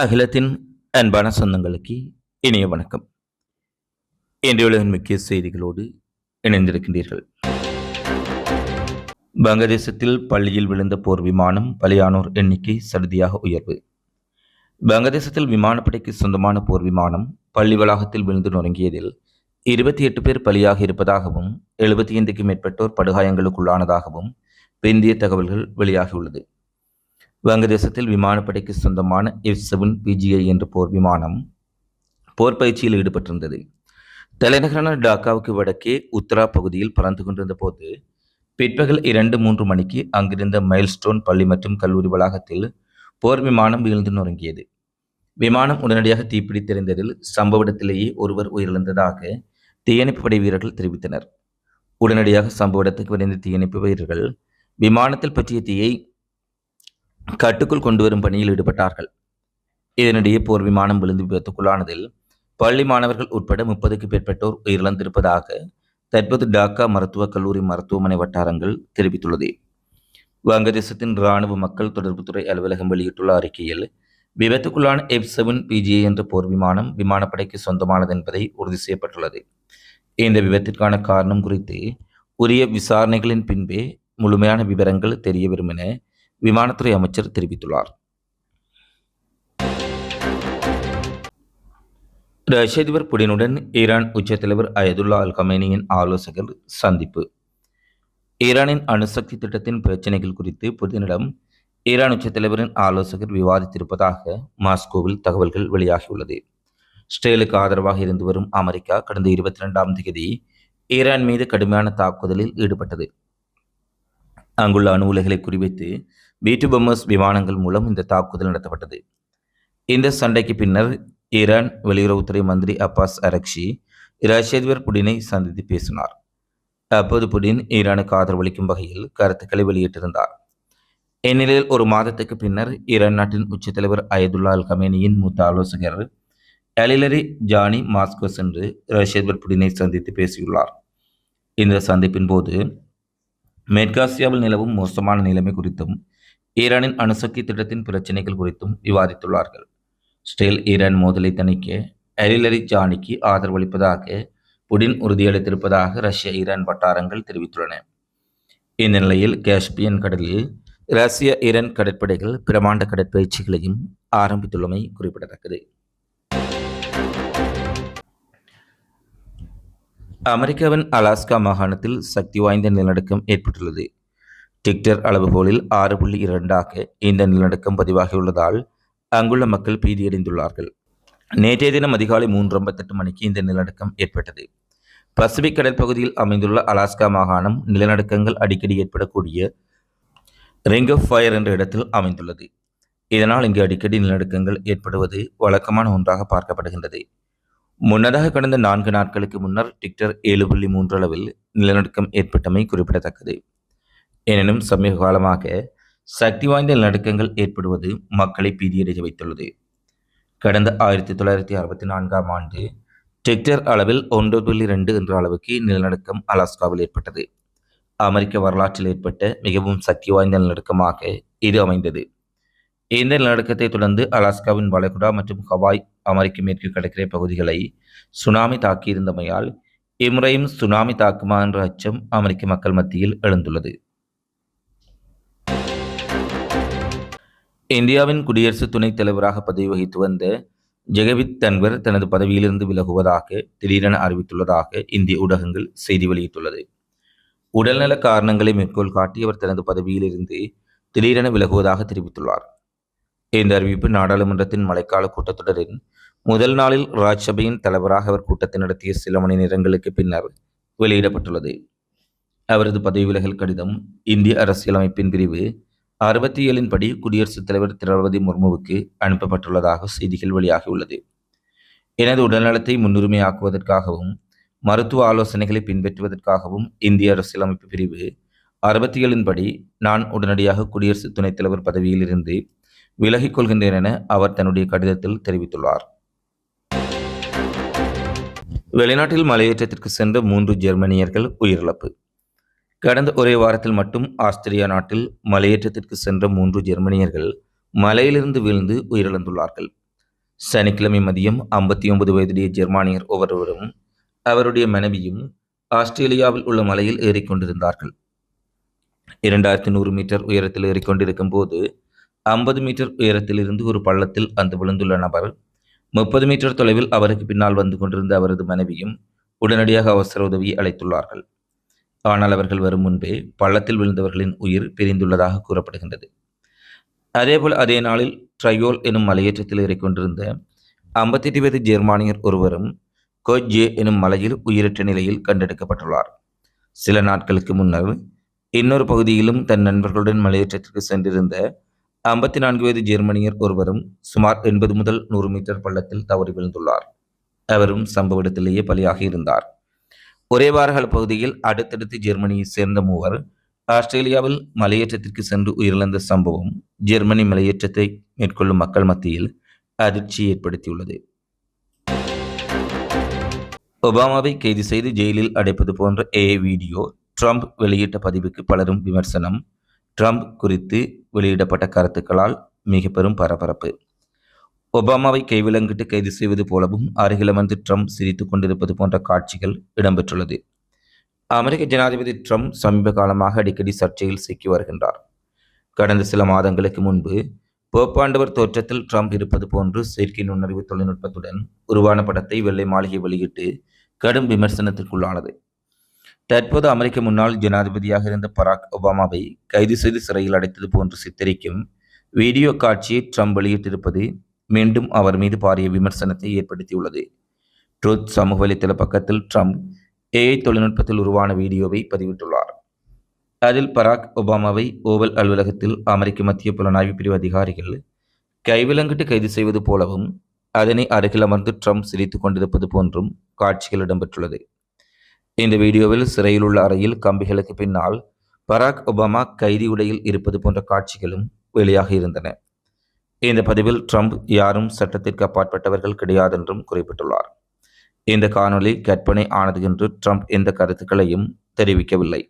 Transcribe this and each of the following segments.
அகிலத்தின் அன்பான சொந்தங்களுக்கு இனிய வணக்கம். இன்றைய உலகின் முக்கிய செய்திகளோடு இணைந்திருக்கின்றீர்கள். வங்கதேசத்தில் பள்ளியில் விழுந்த போர் விமானம் பலியானோர் எண்ணிக்கை சடுதியாக உயர்வு. வங்கதேசத்தில் விமானப்படைக்கு சொந்தமான போர் விமானம் பள்ளி வளாகத்தில் விழுந்து நொறுங்கியதில் இருபத்தி எட்டு பேர் பலியாக இருப்பதாகவும் எழுபத்தி ஐந்துக்கும் மேற்பட்டோர் படுகாயங்களுக்குள்ளானதாகவும் பிந்திய தகவல்கள் வெளியாகியுள்ளது. வங்கதேசத்தில் விமானப்படைக்கு சொந்தமான எஃப் செவன் பிஜிஐ என்ற போர் விமானம் போர் பயிற்சியில் ஈடுபட்டிருந்தது. தலைநகரான டாக்காவுக்கு வடக்கே உத்தரா பகுதியில் பறந்து கொண்டிருந்த போது பிற்பகல் இரண்டு மூன்று மணிக்கு அங்கிருந்த மைல்ஸ்டோன் பள்ளி மற்றும் கல்லூரி வளாகத்தில் போர் விமானம் வீழ்ந்து நொறுங்கியது. விமானம் உடனடியாக தீப்பிடித்தெறிந்ததில் சம்பவ இடத்திலேயே ஒருவர் உயிரிழந்ததாக தீயணைப்பு படை வீரர்கள் தெரிவித்தனர். உடனடியாக சம்பவ இடத்துக்கு விரைந்த தீயணைப்பு வீரர்கள் விமானத்தில் பற்றிய தீயை கட்டுக்குள் கொண்டு வரும் பணியில் ஈடுபட்டார்கள். இதனிடையே போர் விமானம் விழுந்து விபத்துக்குள்ளானதில் பள்ளி மாணவர்கள் உட்பட முப்பதுக்கு மேற்பட்டோர் உயிரிழந்திருப்பதாக தற்போது டாக்கா மருத்துவக் கல்லூரி மருத்துவமனை வட்டாரங்கள் தெரிவித்துள்ளது. வங்கதேசத்தின் இராணுவ மக்கள் தொடர்புத்துறை அலுவலகம் வெளியிட்டுள்ள அறிக்கையில் விபத்துக்குள்ளான எஃப் செவன் பிஜிஏ என்ற போர் விமானம் விமானப்படைக்கு சொந்தமானது என்பதை உறுதி செய்யப்பட்டுள்ளது. இந்த விபத்திற்கான காரணம் குறித்து உரிய விசாரணைகளின் பின்பே முழுமையான விவரங்கள் தெரிய வரும் என விமானத்துறை அமைச்சர் தெரிவித்துள்ளார். ரஷ்ய அதிபர் புடினுடன் ஈரான் உச்சத்தலைவர் அயதுல்லா அல் கமேனியின் ஆலோசகர் சந்திப்பு. ஈரானின் அணுசக்தி திட்டத்தின் பிரச்சினைகள் குறித்து புதினிடம் ஈரான் உச்சத்தலைவரின் ஆலோசகர் விவாதித்திருப்பதாக மாஸ்கோவில் தகவல்கள் வெளியாகியுள்ளது. ஸ்ரேலுக்கு ஆதரவாக இருந்து வரும் அமெரிக்கா கடந்த இருபத்தி ரெண்டாம் தேதி ஈரான் மீது கடுமையான தாக்குதலில் ஈடுபட்டது. அங்குள்ள அணு உலைகளை குறிவைத்து பீட்டு விமானங்கள் மூலம் இந்த தாக்குதல் நடத்தப்பட்டது. இந்த சண்டைக்கு பின்னர் ஈரான் வெளியுறவுத்துறை மந்திரி அப்பாஸ் அரக்ஷி ரஷ்ய அதிபர் புடினை சந்தித்து பேசினார். அப்போது புடின் ஈரானுக்கு ஆதரவளிக்கும் வகையில் கருத்துக்களை வெளியிட்டிருந்தார். இந்நிலையில் ஒரு மாதத்துக்கு பின்னர் ஈரான் நாட்டின் உச்சத் தலைவர் அயதுல்லா அல் கமேனியின் மூத்த ஆலோசகர் அலிலரி ஜானி மாஸ்கோ சென்று ரஷ்ய அதிபர் புடினை சந்தித்து பேசியுள்ளார். இந்த சந்திப்பின் போது மேற்காசியாவில் நிலவும் மோசமான நிலைமை குறித்தும் ஈரானின் அணுசக்தி திட்டத்தின் பிரச்சினைகள் குறித்தும் விவாதித்துள்ளார்கள். ஸ்டேல் ஈரான் மோதலை தணிக்க அலிலரி ஜானிக்கு ஆதரவளிப்பதாக புடின் உறுதியளித்திருப்பதாக ரஷ்ய ஈரான் வட்டாரங்கள் தெரிவித்துள்ளன. இந்த நிலையில் காஸ்பியன் கடலில் ரஷ்ய ஈரான் கடற்படைகள் பிரமாண்ட கடற்பயிற்சிகளையும் ஆரம்பித்துள்ளமை குறிப்பிடத்தக்கது. அமெரிக்காவின் அலாஸ்கா மாகாணத்தில் சக்தி வாய்ந்த நிலநடுக்கம் ஏற்பட்டுள்ளது. டிக்டர் அளவுகோலில் ஆறு புள்ளி இரண்டாக இந்த நிலநடுக்கம் பதிவாகியுள்ளதால் அங்குள்ள மக்கள் பீதியடைந்துள்ளார்கள். நேற்றைய தினம் அதிகாலை மூன்று ஐம்பத்தெட்டு மணிக்கு இந்த நிலநடுக்கம் ஏற்பட்டது. பசிபிக் கடல் பகுதியில் அமைந்துள்ள அலாஸ்கா மாகாணம் நிலநடுக்கங்கள் அடிக்கடி ஏற்படக்கூடிய ரிங் ஆஃப் ஃபயர் என்ற இடத்தில் அமைந்துள்ளது. இதனால் இங்கு அடிக்கடி நிலநடுக்கங்கள் ஏற்படுவது வழக்கமான ஒன்றாக பார்க்கப்படுகின்றது. முன்னதாக கடந்த நான்கு நாட்களுக்கு முன்னர் டிக்டர் ஏழு புள்ளி மூன்று அளவில் நிலநடுக்கம் ஏற்பட்டமை குறிப்பிடத்தக்கது. எனினும் சமீப காலமாக சக்தி வாய்ந்த நிலநடுக்கங்கள் ஏற்படுவது மக்களை பீதியடைய வைத்துள்ளது. கடந்த ஆயிரத்தி தொள்ளாயிரத்தி அறுபத்தி நான்காம் ஆண்டு டெக்டர் அளவில் ஒன்று புள்ளி ரெண்டு என்ற அளவுக்கு நிலநடுக்கம் அலாஸ்காவில் ஏற்பட்டது. அமெரிக்க வரலாற்றில் ஏற்பட்ட மிகவும் சக்தி வாய்ந்த நிலநடுக்கமாக இது அமைந்தது. இந்த நிலநடுக்கத்தை தொடர்ந்து அலாஸ்காவின் வளைகுடா மற்றும் ஹவாய் அமெரிக்க மேற்கு கடற்கரை பகுதிகளை சுனாமி தாக்கியிருந்தமையால் இம்முறையும் சுனாமி தாக்குமா என்ற அச்சம் அமெரிக்க மக்கள் மத்தியில் எழுந்துள்ளது. இந்தியாவின் குடியரசு துணைத் தலைவராக பதவி வகித்து வந்த ஜெகவித் தன்வர் தனது பதவியிலிருந்து விலகுவதாக திடீரென அறிவித்துள்ளதாக இந்திய ஊடகங்கள் செய்தி வெளியிட்டுள்ளது. உடல்நல காரணங்களை மேற்கோள் காட்டி அவர் தனது பதவியிலிருந்து திடீரென விலகுவதாக தெரிவித்துள்ளார். இந்த அறிவிப்பு நாடாளுமன்றத்தின் மழைக்கால கூட்டத்தொடரின் முதல் நாளில் ராஜ்சபையின் தலைவராக அவர் கூட்டத்தை நடத்திய சில மணி நேரங்களுக்கு பின்னர் வெளியிடப்பட்டுள்ளது. அவரது பதவி விலகல் கடிதம் இந்திய அரசியலமைப்பின் பிரிவு அறுபத்தி ஏழின் படி குடியரசுத் தலைவர் திரௌபதி முர்முவுக்கு அனுப்பப்பட்டுள்ளதாக செய்திகள் வெளியாகியுள்ளது. எனது உடல்நலத்தை முன்னுரிமையாக்குவதற்காகவும் மருத்துவ ஆலோசனைகளை பின்பற்றுவதற்காகவும் இந்திய அரசியலமைப்பு பிரிவு அறுபத்தி ஏழின் படி நான் உடனடியாக குடியரசு துணைத் தலைவர் பதவியிலிருந்து விலகிக் கொள்கின்றேன் என அவர் தன்னுடைய கடிதத்தில் தெரிவித்துள்ளார். வெளிநாட்டில் மலையேற்றத்திற்கு சென்ற மூன்று ஜெர்மனியர்கள் உயிரிழப்பு. கடந்த ஒரே வாரத்தில் மட்டும் ஆஸ்திரியா நாட்டில் மலையேற்றத்திற்கு சென்ற மூன்று ஜெர்மனியர்கள் மலையிலிருந்து வீழ்ந்து உயிரிழந்துள்ளார்கள். சனிக்கிழமை மதியம் ஐம்பத்தி ஒன்பது வயதுடைய ஜெர்மானியர் ஒவ்வொருவரும் அவருடைய மனைவியும் ஆஸ்திரேலியாவில் உள்ள மலையில் ஏறிக்கொண்டிருந்தார்கள். இரண்டாயிரத்தி நூறு மீட்டர் உயரத்தில் ஏறிக்கொண்டிருக்கும் போது ஐம்பது மீட்டர் உயரத்திலிருந்து ஒரு பள்ளத்தில் அந்த விழுந்துள்ள நபர் முப்பது மீட்டர் தொலைவில் அவருக்கு பின்னால் வந்து கொண்டிருந்த அவரது மனைவியும் உடனடியாக அவசர உதவியை அழைத்துள்ளார்கள் ஆனால் அவர்கள் வரும் முன்பே பள்ளத்தில் விழுந்தவர்களின் உயிர் பிரிந்துள்ளதாக கூறப்படுகின்றது. அதேபோல் அதே நாளில் ட்ரையோல் எனும் மலையேற்றத்தில் ஏறிக்கொண்டிருந்த ஐம்பத்தெட்டு வயது ஜெர்மானியர் ஒருவரும் கோஜே எனும் மலையில் உயிரற்ற நிலையில் கண்டெடுக்கப்பட்டுள்ளார். சில நாட்களுக்கு முன்னர் இன்னொரு பகுதியிலும் தன் நண்பர்களுடன் மலையேற்றத்திற்கு சென்றிருந்த ஐம்பத்தி நான்கு வயது ஜெர்மனியர் ஒருவரும் சுமார் எண்பது முதல் நூறு மீட்டர் பள்ளத்தில் தவறி விழுந்துள்ளார். அவரும் சம்பவ இடத்திலேயே பலியாகி இருந்தார். ஒரே வாரகால பகுதியில் அடுத்தடுத்து ஜெர்மனியை சேர்ந்த மூவர் ஆஸ்திரேலியாவில் மலையேற்றத்திற்கு சென்று உயிரிழந்த சம்பவம் ஜெர்மனி மலையேற்றத்தை மேற்கொள்ளும் மக்கள் மத்தியில் அதிர்ச்சி ஏற்படுத்தியுள்ளது. ஒபாமாவை கைது செய்து ஜெயிலில் அடைப்பது போன்ற ஏ வீடியோ ட்ரம்ப் வெளியிட்ட பதிவுக்கு பலரும் விமர்சனம். ட்ரம்ப் குறித்து வெளியிடப்பட்ட கருத்துக்களால் மிக பெரும் பரபரப்பு. ஒபாமாவை கைவிலங்கிட்டு கைது செய்வது போலவும் அருகில் வந்து ட்ரம்ப் சிரித்து கொண்டிருப்பது போன்ற காட்சிகள் இடம்பெற்றுள்ளது. அமெரிக்க ஜனாதிபதி ட்ரம்ப் சமீப காலமாக அடிக்கடி சர்ச்சையில் சிக்கி வருகின்றார். கடந்த சில மாதங்களுக்கு முன்பு போப்பாண்டவர் தோற்றத்தில் ட்ரம்ப் இருப்பது போன்று செயற்கை நுண்ணறிவு தொழில்நுட்பத்துடன் உருவான படத்தை வெள்ளை மாளிகை வெளியிட்டு கடும் விமர்சனத்திற்குள்ளானது. தற்போது அமெரிக்க முன்னாள் ஜனாதிபதியாக இருந்த பராக் ஒபாமாவை கைது செய்து சிறையில் அடைத்தது போன்று சித்தரிக்கும் வீடியோ காட்சியை ட்ரம்ப் வெளியிட்டிருப்பது மீண்டும் அவர் மீது பாரிய விமர்சனத்தை ஏற்படுத்தியுள்ளது. ட்ரூத் சமூக வலைத்தள பக்கத்தில் ட்ரம்ப் ஏஐ தொழில்நுட்பத்தில் உருவான வீடியோவை பதிவிட்டுள்ளார். அதில் பராக் ஒபாமாவை ஓவல் அலுவலகத்தில் அமெரிக்க மத்திய புலனாய்வு பிரிவு அதிகாரிகள் கைவிலங்கிட்டு கைது செய்வது போலவும் அதனை அருகில் அமர்ந்து ட்ரம்ப் சிரித்துக் கொண்டிருப்பது போன்றும் காட்சிகள் இடம்பெற்றுள்ளது. இந்த வீடியோவில் சிறையில் உள்ள அறையில் கம்பிகளுக்கு பின்னால் பராக் ஒபாமா கைதி உடையில் இருப்பது போன்ற காட்சிகளும் வெளியாக இருந்தன. இந்த பதிவில் ட்ரம்ப் யாரும் சட்டத்திற்கு அப்பாற்பட்டவர்கள் கிடையாதென்றும் குறிப்பிட்டுள்ளார். இந்த காணொலி கற்பனை ஆனது என்று ட்ரம்ப் எந்த கருத்துக்களையும் தெரிவிக்கவில்லை.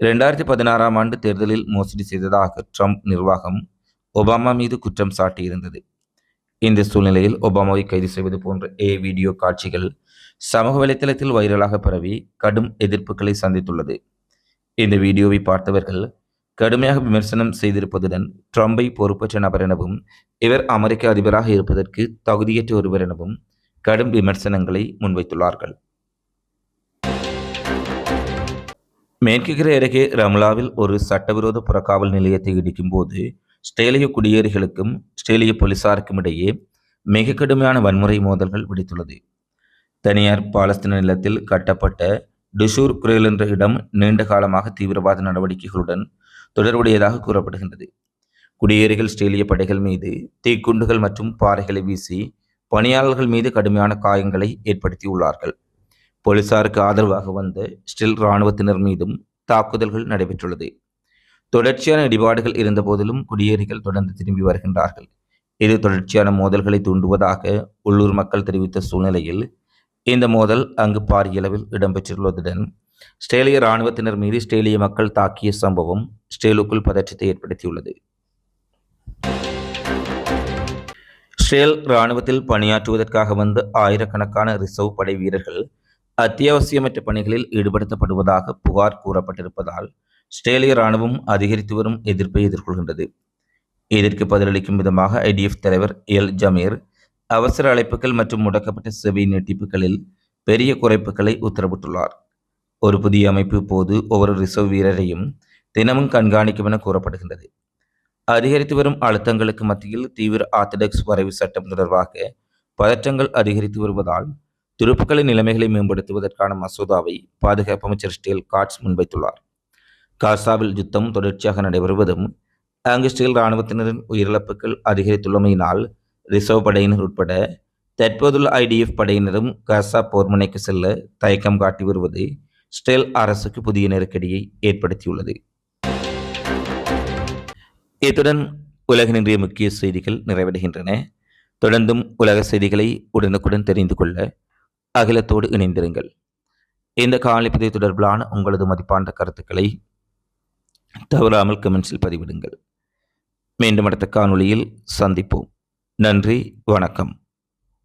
இரண்டாயிரத்தி பதினாறாம் ஆண்டு தேர்தலில் மோசடி செய்ததாக ட்ரம்ப் நிர்வாகம் ஒபாமா மீது குற்றம் சாட்டியிருந்தது. இந்த சூழ்நிலையில் ஒபாமாவை கைது செய்வது போன்ற ஏ வீடியோ காட்சிகள் சமூக வலைத்தளத்தில் வைரலாக பரவி கடும் எதிர்ப்புகளை சந்தித்துள்ளது. இந்த வீடியோவை பார்த்தவர்கள் கடுமையாக விமர்சனம் செய்திருப்பதுடன் ட்ரம்பை பொறுப்பற்ற நபர் எனவும் இவர் அமெரிக்க அதிபராக இருப்பதற்கு தகுதியற்ற ஒருவர் எனவும் கடும் விமர்சனங்களை முன்வைத்துள்ளார்கள். மேற்குகிற அருகே ரம்லாவில் ஒரு சட்டவிரோத புறக்காவல் நிலையத்தை இடிக்கும் போது ஸ்டேலிய குடியேறிகளுக்கும் ஸ்டேலிய போலீசாருக்கும் இடையே மிக கடுமையான வன்முறை மோதல்கள் விடுத்துள்ளது. தனியார் பாலஸ்தீன நிலத்தில் கட்டப்பட்ட டிஷூர் குரேல் என்ற இடம் நீண்ட காலமாக தீவிரவாத நடவடிக்கைகளுடன் தொடர்புடையதாக கூறப்படுகின்றது. குடியேறிகள் ஸ்டேலிய படைகள் மீது தீக்குண்டுகள் மற்றும் பாறைகளை வீசி பணியாளர்கள் மீது கடுமையான காயங்களை ஏற்படுத்தியுள்ளார்கள். போலீசாருக்கு ஆதரவாக வந்த ஸ்டில் இராணுவத்தினர் மீதும் தாக்குதல்கள் நடைபெற்றுள்ளது. தொடர்ச்சியான இடிபாடுகள் இருந்தபோதிலும் குடியேறிகள் தொடர்ந்து திரும்பி வருகின்றார்கள். இது தொடர்ச்சியான மோதல்களை தூண்டுவதாக உள்ளூர் மக்கள் தெரிவித்த சூழ்நிலையில் இந்த மோதல் அங்கு பாரிய அளவில் இடம்பெற்றுள்ளதுடன் ஸ்ட்ரேலிய இராணுவத்தினர் மீது ஸ்ட்ரேலிய மக்கள் தாக்கிய சம்பவம் ஸ்ட்ரேலுக்குள் பதற்றத்தை ஏற்படுத்தியுள்ளது. ஸ்ட்ரேல் இராணுவத்தில் பணியாற்றுவதற்காக வந்த ஆயிரக்கணக்கான ரிசர்வ் படை வீரர்கள் அத்தியாவசியமற்ற பணிகளில் ஈடுபடுத்தப்படுவதாக புகார் கூறப்பட்டிருப்பதால் ஸ்ட்ரேலிய இராணுவம் அதிகரித்து வரும் எதிர்ப்பை எதிர்கொள்கின்றது. இதற்கு பதிலளிக்கும் விதமாக ஐடிஎஃப் தலைவர் எல். ஜமீர் அவசர அழைப்புகள் மற்றும் முடக்கப்பட்ட சேவை நீட்டிப்புகளில் பெரிய குறைப்புகளை உத்தரவிட்டுள்ளார். ஒரு புதிய அமைப்பு போது ஒவ்வொரு ரிசர்வ் வீரரையும் தினமும் கண்காணிக்கும் என கூறப்படுகின்றது. அதிகரித்து வரும் அழுத்தங்களுக்கு மத்தியில் தீவிர ஆர்த்தடாக்ஸ் வரைவு சட்டம் தொடர்பாக பதற்றங்கள் அதிகரித்து வருவதால் துருப்புக்களின் நிலைமைகளை மேம்படுத்துவதற்கான மசோதாவை பாதுகாப்பு அமைச்சர் ஸ்டீல் காட்ஸ் முன்வைத்துள்ளார். காசாவில் யுத்தம் தொடர்ச்சியாக நடைபெறுவதும் அங்கு ஸ்டீல் இராணுவத்தினரின் உயிரிழப்புகள் அதிகரித்துள்ளமையினால் ரிசர்வ் படையினர் உட்பட தற்போதுள்ள ஐடிஎஃப் படையினரும் காசா போர்முனைக்கு செல்ல தயக்கம் காட்டி வருவது ஸ்டெல் அரசுக்கு புதிய நெருக்கடியை ஏற்படுத்தியுள்ளது. இத்துடன் உலகினுடைய முக்கிய செய்திகள் நிறைவடைகின்றன. தொடர்ந்தும் உலக செய்திகளை உடனுக்குடன் தெரிந்து கொள்ள அகிலத்தோடு இணைந்திருங்கள். இந்த காலிப்பதிவு தொடர்பிலான உங்களது மதிப்பான கருத்துக்களை தவறாமல் கமெண்ட்ஸில் பதிவிடுங்கள். மீண்டும் அடுத்த காணொளியில் சந்திப்போம். நன்றி வணக்கம்.